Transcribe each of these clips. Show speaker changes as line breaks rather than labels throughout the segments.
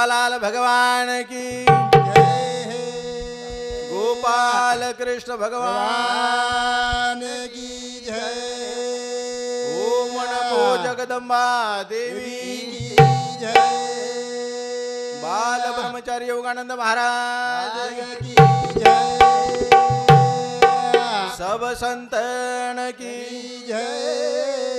सेवालाल भगवान की गोपाल कृष्ण भगवान
की जय।
ओम नमो जगदंबा देवी
की जय।
बाल ब्रह्मचारी योगानंद महाराज
की जय।
सब संतन की
जय।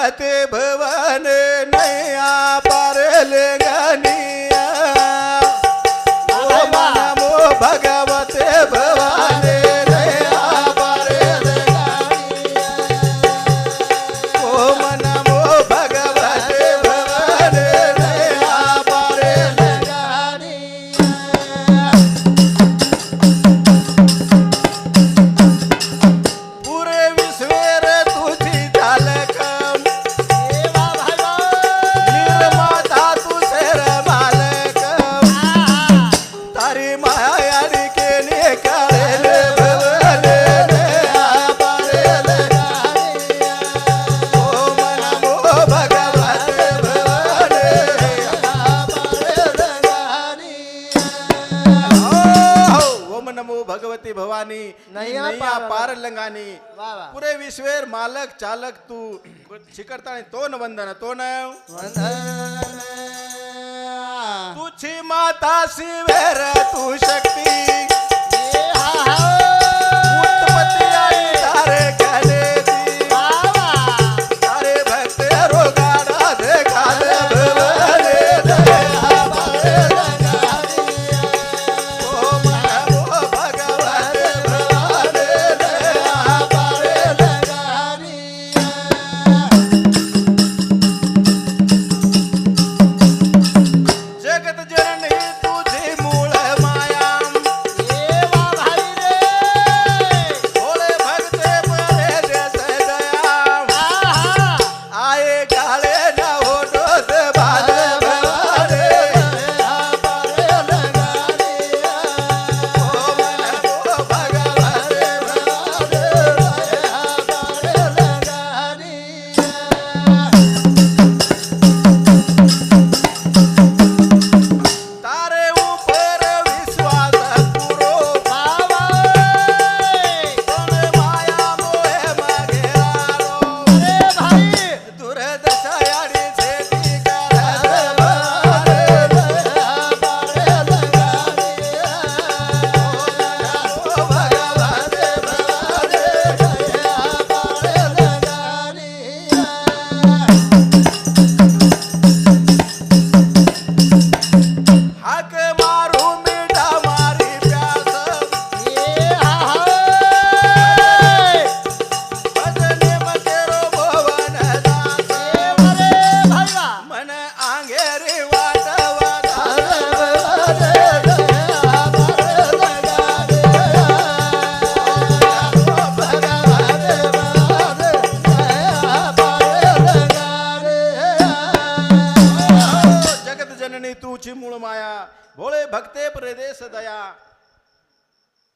ಗಾತೆ ಬ पानी नैया पार,
पार
लंगानी पुरे विश्वेर मालक चालक तू शिकरतानी तोन वंदन तो न तुझी माता शिवेर तू शक्ती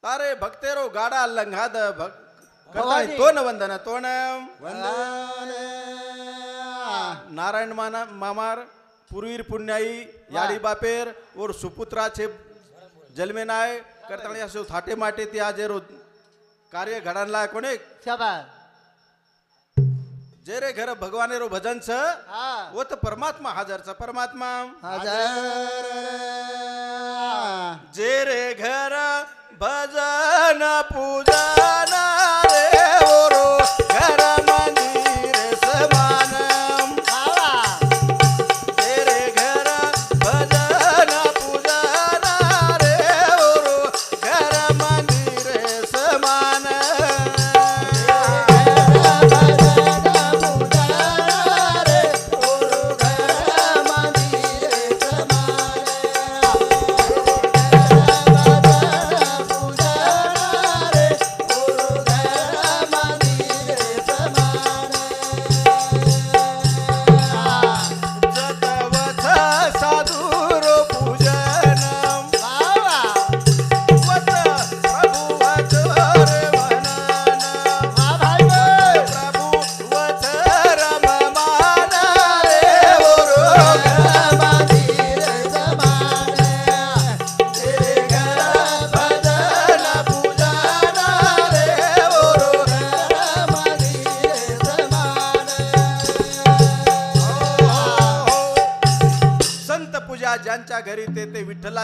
तारे भक्तेरो गाडा लंघाद भक करताय
भवानी.
तोन वंदन तोन
वंदने
नारायण माना मामार पूर्वीर पुण्याई याडी बापेर और सुपुत्राचे जन्मे नाय करताना असे थाटे माटे ते आज रो कार्य घडानला कोणे जे रे घर भगवाने रो भजन छ वो तर परमात्मा हजरचा परमात्मा
हजार
जे रे घर भजन पूजन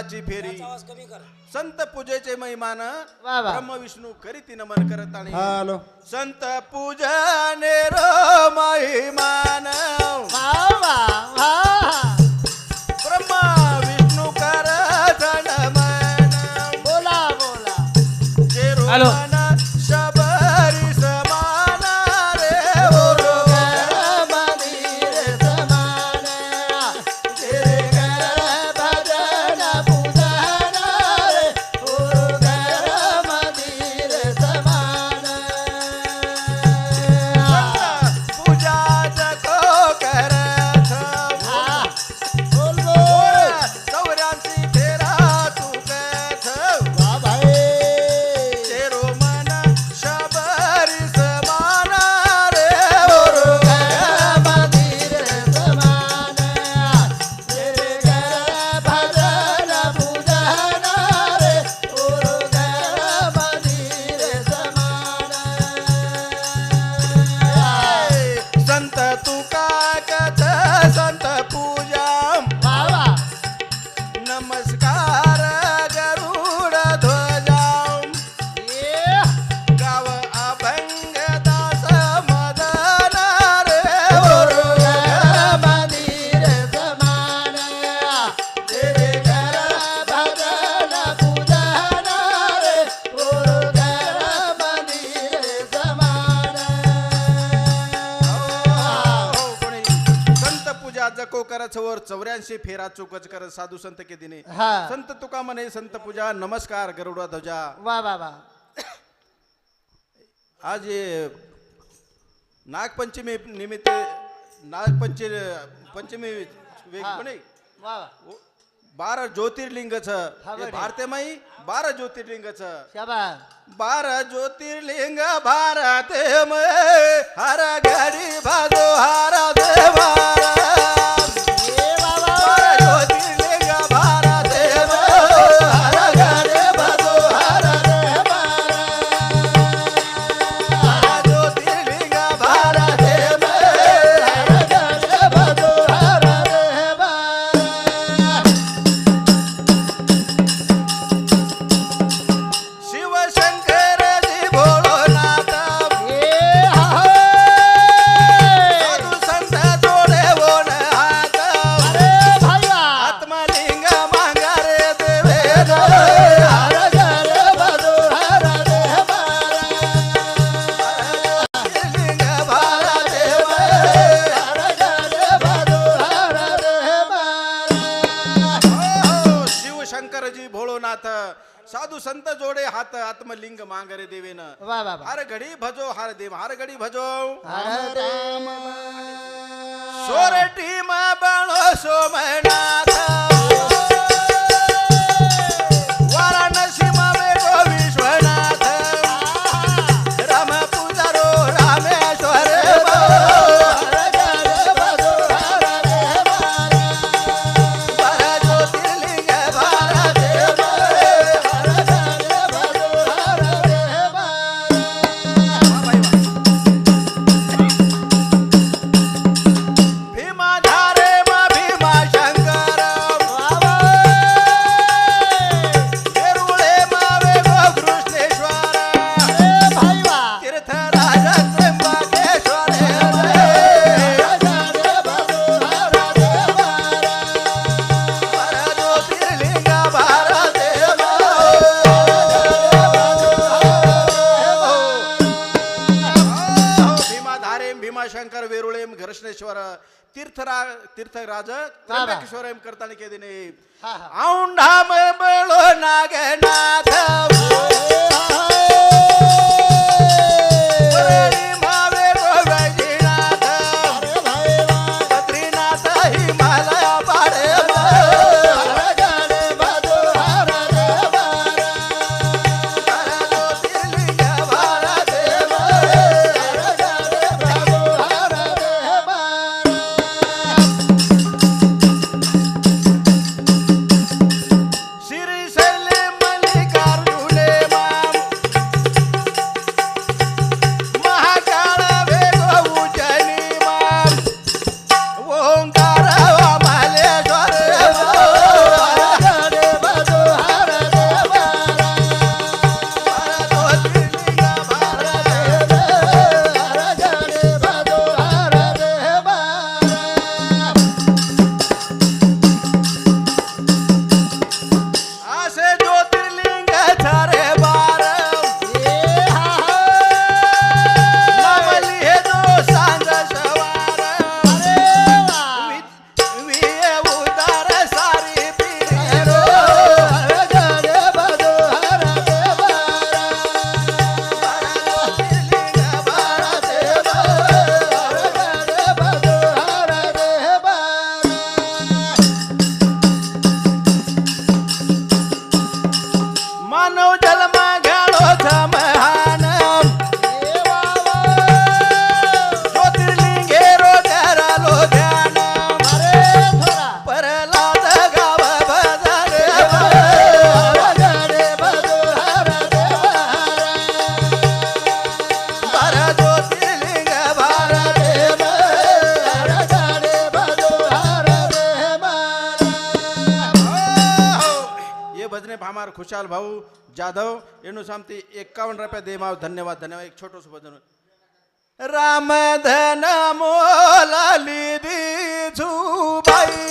विठ्ठलाची फेरी. संत पूजेचे महिमान
वा वा.
ब्रह्म विष्णू करीती नमन करत आणि
हॅलो.
संत पूजने रो चौऱ्याऐंशी फेरा चुकच कर साधू संत के दिने.
हा.
संत तुका म्हणे संत पूजा नमस्कार गरुडा ध्वजा.
वा वा वा.
आज हे नागपंचमी निमित्त नागपंचमी पंचमी वेग
हा. वा वा.
बारा ज्योतिर्लिंग छ
हा, बरे.
भारतेमाई बारा ज्योतिर्लिंग बारा ज्योतिर्लिंग भारत हर घडी भाजो हर देवारा. आत्मलिंग मांगरे देवेन.
वा वा वा.
हर घडी भजो हर देव हर घडी भजो.
हर राम
सोरटी मा बळो सोमनाथ. ತೀರ್ಥರಾ ತೀರ್ಥರಾಜ ತ್ರ್ಯಂಬಕೇಶ್ವರ ಕರ್ತಾಣಿಕೆ ಇದೀನಿ ಔಂಢಾಮ ಬೆಳೋ ನಾಗನಾಥವು विशाल भाऊ जाधव येणू सामती एकावन्न रुपये दे माव धन्यवाद धन्यवाद एक छोटो
सोबत रामधन झू
बाई।